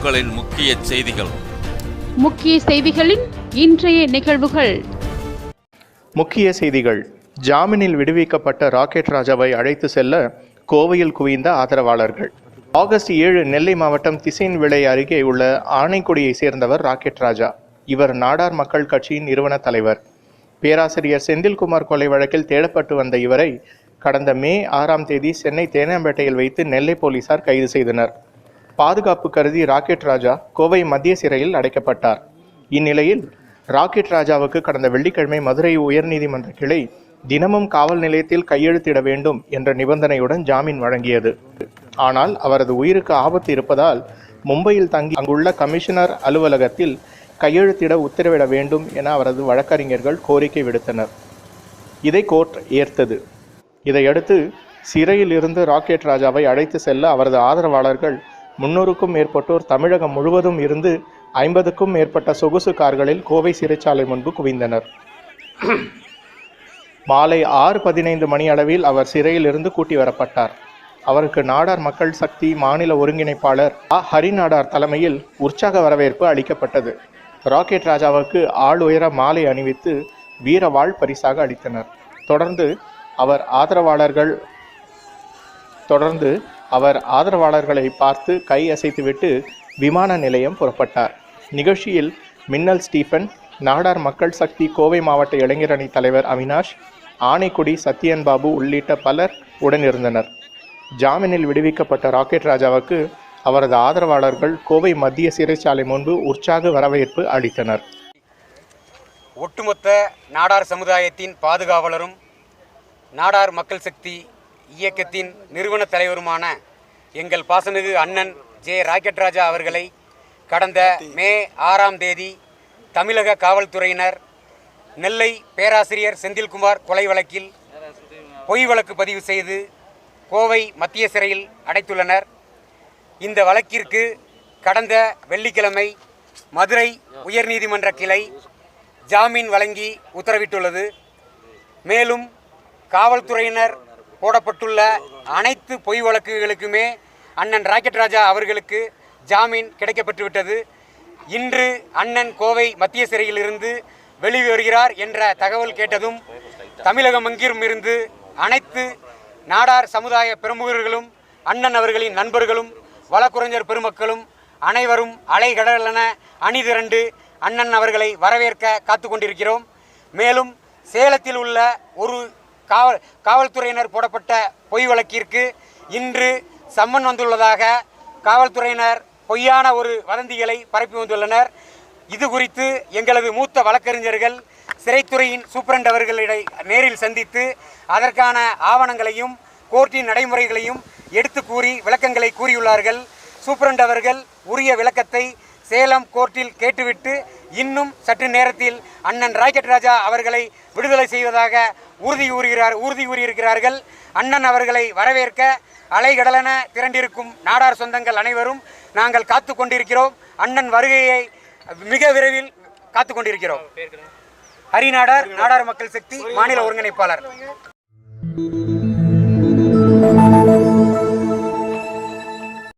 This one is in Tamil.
நிகழ்வுகளின் முக்கிய செய்திகள். முக்கிய செய்திகளின் இன்றைய நிகழ்வுகள். முக்கிய செய்திகள். ஜாமீனில் விடுவிக்கப்பட்ட ராக்கெட் ராஜாவை அழைத்து செல்ல கோவையில் குவிந்த ஆதரவாளர்கள். ஆகஸ்ட் ஏழு நெல்லை மாவட்டம் திசைன் விளை அருகே உள்ள ஆனைக்குடியை சேர்ந்தவர் ராக்கெட் ராஜா. இவர் நாடார் மக்கள் கட்சியின் நிறுவன தலைவர். பேராசிரியர் செந்தில்குமார் கொலை வழக்கில் தேடப்பட்டு வந்த இவரை கடந்த மே ஆறாம் தேதி சென்னை தேனாம்பேட்டையில் வைத்து நெல்லை போலீசார் கைது செய்தனர். பாதுகாப்பு கருதி ராக்கெட் ராஜா கோவை மத்திய சிறையில் அடைக்கப்பட்டார். இந்நிலையில் ராக்கெட் ராஜாவுக்கு கடந்த வெள்ளிக்கிழமை மதுரை உயர்நீதிமன்ற கிளை தினமும் காவல் நிலையத்தில் கையெழுத்திட வேண்டும் என்ற நிபந்தனையுடன் ஜாமீன் வழங்கியது. ஆனால் அவரது உயிருக்கு ஆபத்து இருப்பதால் மும்பையில் தங்கி அங்குள்ள கமிஷனர் அலுவலகத்தில் கையெழுத்திட உத்தரவிட வேண்டும் என அவரது வழக்கறிஞர்கள் கோரிக்கை விடுத்தனர். இதை கோர்ட் ஏற்றது. இதையடுத்து சிறையில் இருந்து ராக்கெட் ராஜாவை அழைத்து செல்ல அவரது ஆதரவாளர்கள் முன்னூறுக்கும் மேற்பட்டோர் தமிழகம் முழுவதும் இருந்து ஐம்பதுக்கும் மேற்பட்ட சொகுசு கார்களில் கோவை சிறைச்சாலை முன்பு குவிந்தனர். மாலை ஆறு பதினைந்து மணி அளவில் அவர் சிறையில் இருந்து கூட்டி வரப்பட்டார். அவருக்கு நாடார் மக்கள் சக்தி மாநில ஒருங்கிணைப்பாளர் ஆ. ஹரிநாடார் தலைமையில் உற்சாக வரவேற்பு அளிக்கப்பட்டது. ராக்கெட் ராஜாவுக்கு ஆள் உயர மாலை அணிவித்து வீரவாள் பரிசாக அளித்தனர். தொடர்ந்து அவர் ஆதரவாளர்கள் தொடர்ந்து அவர் ஆதரவாளர்களை பார்த்து கை அசைத்துவிட்டு விமான நிலையம் புறப்பட்டார். நிகழ்ச்சியில் மின்னல் ஸ்டீஃபன் நாடார் மக்கள் சக்தி கோவை மாவட்ட இளைஞரணி தலைவர் அவினாஷ் ஆனைக்குடி சத்யன் பாபு உள்ளிட்ட பலர் உடனிருந்தனர். ஜாமீனில் விடுவிக்கப்பட்ட ராக்கெட் ராஜாவுக்கு அவரது ஆதரவாளர்கள் கோவை மத்திய சிறைச்சாலை முன்பு உற்சாக வரவேற்பு அளித்தனர். ஒட்டுமொத்த நாடார் சமுதாயத்தின் பாதுகாவலரும் நாடார் மக்கள் சக்தி இயக்கத்தின் நிறுவன தலைவருமான எங்கள் பாசமிகு அண்ணன் ஜே. ராக்கெட் ராஜா அவர்களை கடந்த மே ஆறாம் தேதி தமிழக காவல்துறையினர் நெல்லை பேராசிரியர் செந்தில்குமார் கொலை வழக்கில் பொய் வழக்கு பதிவு செய்து கோவை மத்திய சிறையில் அடைத்துள்ளனர். இந்த வழக்கிற்கு கடந்த வெள்ளிக்கிழமை மதுரை உயர்நீதிமன்ற கிளை ஜாமீன் வழங்கி உத்தரவிட்டுள்ளது. மேலும் காவல்துறையினர் போடப்பட்டுள்ள அனைத்து பொய் வழக்குகளுக்குமே அண்ணன் ராக்கெட் ராஜா அவர்களுக்கு ஜாமீன் கிடைக்கப்பட்டுவிட்டது. இன்று அண்ணன் கோவை மத்திய சிறையிலிருந்து வெளிவருகிறார் என்ற தகவல் கேட்டதும் தமிழகம் எங்கிலும் இருந்து அனைத்து நாடார் சமுதாய பிரமுகர்களும் அண்ணன் அவர்களின் நண்பர்களும் வழக்குரைஞர் பெருமக்களும் அனைவரும் அலைகடலென அணிதிரண்டு அண்ணன் அவர்களை வரவேற்க காத்து கொண்டிருக்கிறோம் மேலும் சேலத்தில் உள்ள ஒரு காவல் காவல்துறையினர் போடப்பட்ட பொய் வழக்கிற்கு இன்று சம்மன் வந்துள்ளதாக காவல்துறையினர் பொய்யான ஒரு வதந்திகளை பரப்பி வந்துள்ளனர். இது குறித்து எங்களது மூத்த வழக்கறிஞர்கள் சிறைத்துறையின் சூப்பரண்ட் அவர்களிடை நேரில் சந்தித்து அதற்கான ஆவணங்களையும் கோர்ட்டின் நடைமுறைகளையும் எடுத்து கூறி விளக்கங்களை கூறியுள்ளார்கள். சூப்பரண்ட் அவர்கள் உரிய விளக்கத்தை சேலம் கோர்ட்டில் கேட்டுவிட்டு இன்னும் சற்று நேரத்தில் அண்ணன் ராக்கெட் ராஜா அவர்களை விடுதலை செய்வதாக உறுதி கூறுகிறார் உறுதி கூறியிருக்கிறார்கள். அண்ணன் அவர்களை வரவேற்க அலைகடலென திரண்டிருக்கும் நாடார் சொந்தங்கள் அனைவரும் நாங்கள் காத்து கொண்டிருக்கிறோம். அண்ணன் வருகையை மிக விரைவில் காத்து கொண்டிருக்கிறோம். ஹரிநாடார் நாடார் மக்கள் சக்தி மாநில ஒருங்கிணைப்பாளர்.